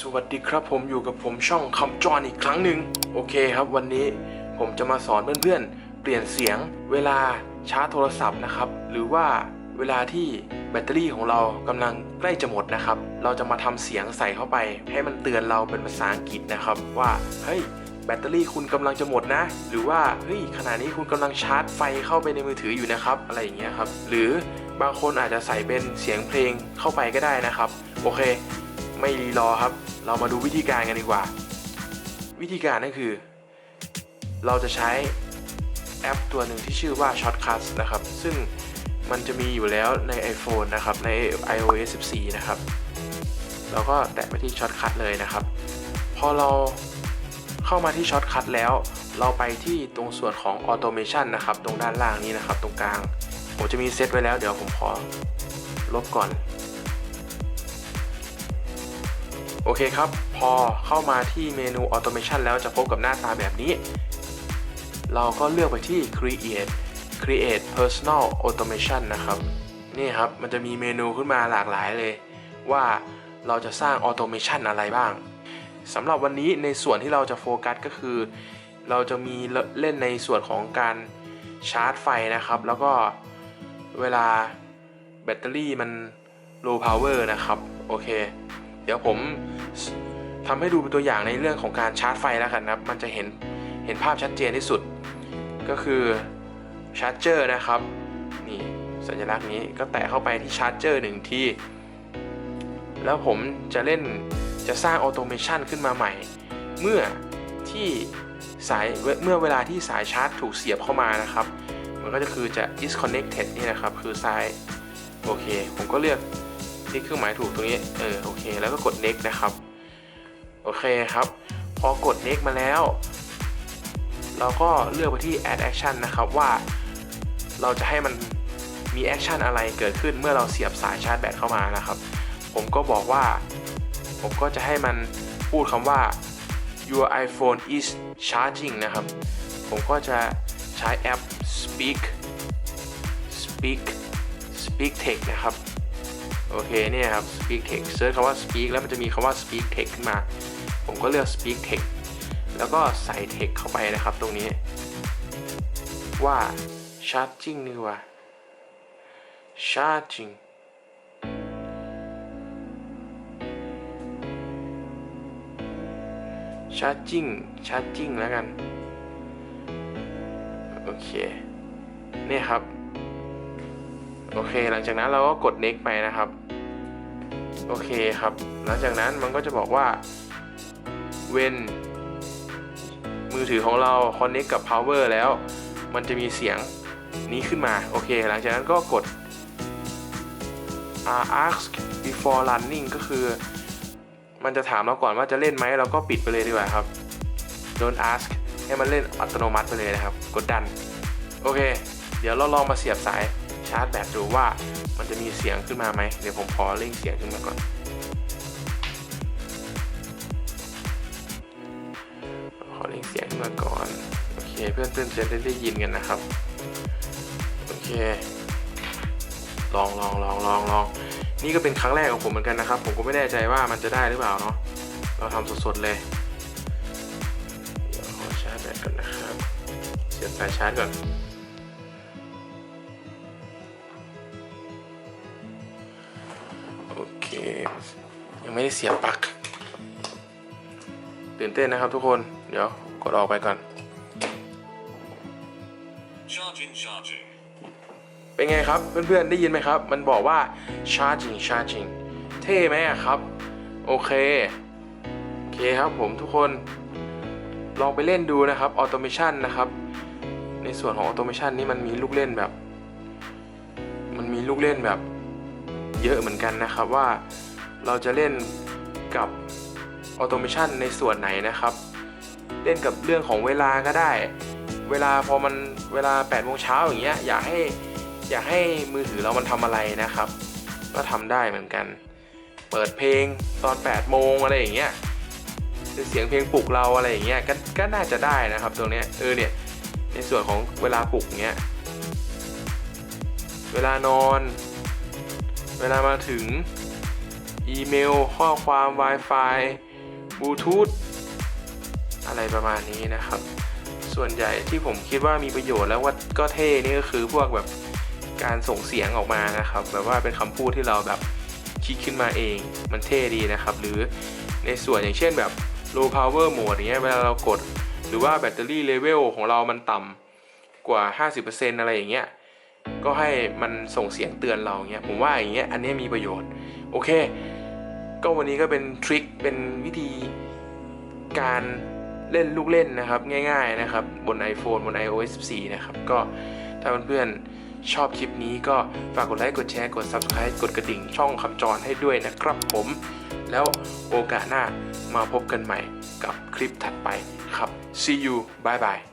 สวัสดีครับผมอยู่กับผมช่องคำจรอีกครั้งหนึ่งโอเคครับวันนี้ผมจะมาสอนเพื่อนๆ เปลี่ยนเสียงเวลาชาร์จโทรศัพท์นะครับ หรือว่าเวลาที่แบตเตอรี่ของเรากำลังใกล้จะหมดนะครับ เราจะมาทำเสียงใส่เข้าไป ให้มันเตือนเราเป็นภาษาอังกฤษนะครับ ว่าเฮ้ยแบตเตอรี่คุณกำลังจะหมดนะ หรือว่าเฮ้ยขณะนี้คุณกำลังชาร์จไฟเข้าไปในมือถืออยู่นะครับ อะไรอย่างเงี้ยครับ หรือบางคนอาจจะใส่เป็นเสียงเพลงเข้าไปก็ได้นะครับ โอเค ไม่รีรอครับ เรามาดูวิธีการกันดีกว่า วิธีการนั่นคือ เราจะใช้แอปตัวหนึ่งที่ชื่อว่า Shortcuts นะครับ ซึ่งมันจะมีอยู่แล้วใน iPhone นะครับ ใน iOS 14 นะครับ เราก็แตะไปที่ Shortcut เลยนะครับ พอเราเข้ามาที่ Shortcut แล้ว เราไปที่ตรงส่วนของ Automation นะครับ ตรงด้านล่างนี้นะครับ ตรงกลาง ผมจะมีเซตไว้แล้ว เดี๋ยวผมขอลบก่อน โอเคครับ พอเข้ามาที่เมนู Automation แล้วจะพบกับหน้าตาแบบนี้ เราก็เลือกไปที่ Create Create Personal Automation นะครับ นี่ครับ มันจะมีเมนูขึ้นมาหลากหลายเลย ว่าเราจะสร้าง Automation อะไรบ้างสำหรับวันนี้ในส่วนที่เราจะโฟกัสก็คือ เราจะมีเล่นในส่วนของการชาร์จไฟนะครับ แล้วก็เวลาแบตเตอรี่มัน low power นะครับ โอเค เดี๋ยวผม ทำให้ดูเป็นตัวอย่างในเรื่องของการชาร์จไฟแล้วกันนะครับ มันจะเห็นเห็นภาพชัดเจนที่สุด ก็คือชาร์จเจอร์นะครับ นี่สัญลักษณ์นี้ก็แตะเข้าไปที่ชาร์จเจอร์หนึ่งที่แล้วผมจะเล่นจะสร้างออโตเมชันขึ้นมาใหม่ เมื่อที่สายเมื่อเวลาที่สายชาร์จถูกเสียบเข้ามานะครับ มันก็จะคือจะ disconnected นี่นะครับ คือซ้าย โอเค ผมก็เลือก ที่เครื่องหมายถูกตรงนี้ เออโอเค แล้วก็กด next นะครับ โอเคครับ พอกด next มาแล้ว เราก็เลือกไปที่ add action นะครับว่า เราจะให้มันมี action อะไรเกิดขึ้นเมื่อเราเสียบสายชาร์จแบตเข้ามานะครับ ผมก็บอกว่า ผมก็จะให้มันพูดคำว่า your iPhone is charging นะครับ ผมก็จะใช้แอป speak speak speak text นะครับ โอเคเนี่ยครับ speak text เซิร์ชคำว่า speak แล้วมันจะมีคำว่า speak text ขึ้นมา ผมก็เลือก speak text แล้วก็ใส่ text เข้าไปนะครับตรงนี้ ว่า charging นี่ว่า charging charging charging แล้วกัน โอเค เนี่ยครับ โอเค หลังจากนั้นเราก็กด next ไปนะครับ โอเคครับ หลังจากนั้นมันก็จะบอกว่า when มือถือของเรา connect กับ power แล้ว มันจะมีเสียงนี้ขึ้นมา โอเค หลังจากนั้นก็กด ask before running ก็คือ มันจะถามเราก่อนว่าจะเล่นไหมเราก็ปิดไปเลยดีกว่าครับ don't ask ให้มันเล่นอัตโนมัติไปเลยนะครับ กดดัน โอเค เดี๋ยวเราลองมาเสียบสาย ชาร์จแบตดูว่ามันจะมีเสียงขึ้นมาไหมเดี๋ยวผมขอเร่งเสียงขึ้นมาก่อนขอเร่งเสียงขึ้นมาก่อนโอเคเพื่อนเพื่อนจะได้ได้ยินกันนะครับโอเคลองลองลองลองลองนี่ก็เป็นครั้งแรกของผมเหมือนกันนะครับ ผมก็ไม่แน่ใจว่ามันจะได้หรือเปล่าเนาะเราทำสดๆเลยเดี๋ยวขอชาร์จแบตก่อนนะครับเสียบสายชาร์จก่อน ไม่ได้เสียบปลั๊กตื่นเต้นนะครับทุกคน เดี๋ยวกดออกไปก่อน Charging, charging. เป็นไงครับเพื่อนๆได้ยินไหมครับ มันบอกว่า charging charging เท่ไหมอะครับ โอเค โอเคครับผมทุกคน ลองไปเล่นดูนะครับ automation นะครับ ในส่วนของ automation นี่มันมีลูกเล่นแบบ มันมีลูกเล่นแบบ เยอะเหมือนกันนะครับว่า เราจะเล่นกับ automation ในส่วนไหนนะครับ เล่นกับเรื่องของเวลาก็ได้ เวลาพอมันเวลา8โมงเช้าอย่างเงี้ยอยากให้อยากให้มือถือเรามันทำอะไรนะครับ ก็ทำได้เหมือนกัน เปิดเพลงตอน8โมงอะไรอย่างเงี้ยเสียงเพลงปลุกเราอะไรอย่างเงี้ยก็ก็น่าจะได้นะครับตรงเนี้ยเออเนี่ยในส่วนของเวลาปลุกเงี้ยเวลานอน เวลามาถึง อีเมล ข้อความ Wi-Fi บลูทูธอะไรประมาณนี้นะครับ ส่วนใหญ่ที่ผมคิดว่ามีประโยชน์แล้วว่าก็เท่นี่ก็คือพวกแบบการส่งเสียงออกมานะครับ แบบว่าเป็นคำพูดที่เราแบบคิดขึ้นมาเอง มันเท่ดีนะครับ หรือในส่วนอย่างเช่นแบบ low power mode อย่างเงี้ยเวลาเรากด หรือว่าแบตเตอรี่เลเวลของเรามันต่ำกว่า 50%อะไรอย่างเงี้ยก็ให้มันส่งเสียงเตือนเราเงี้ยผมว่าอย่างเงี้ยอันนี้มีประโยชน์ โอเค ก็วันนี้ก็เป็นทริคเป็นวิธีการเล่นลูกเล่นนะครับ ง่าย ๆนะครับ บน iPhone บน iOS 14 นะครับ ก็ถ้าเพื่อนๆชอบคลิปนี้ก็ฝากกดไลค์ กดแชร์ กด Subscribe กดกระดิ่งช่องคำจรให้ด้วยนะครับผม แล้วโอกาสหน้ามาพบกันใหม่กับคลิปถัดไปครับ see you bye bye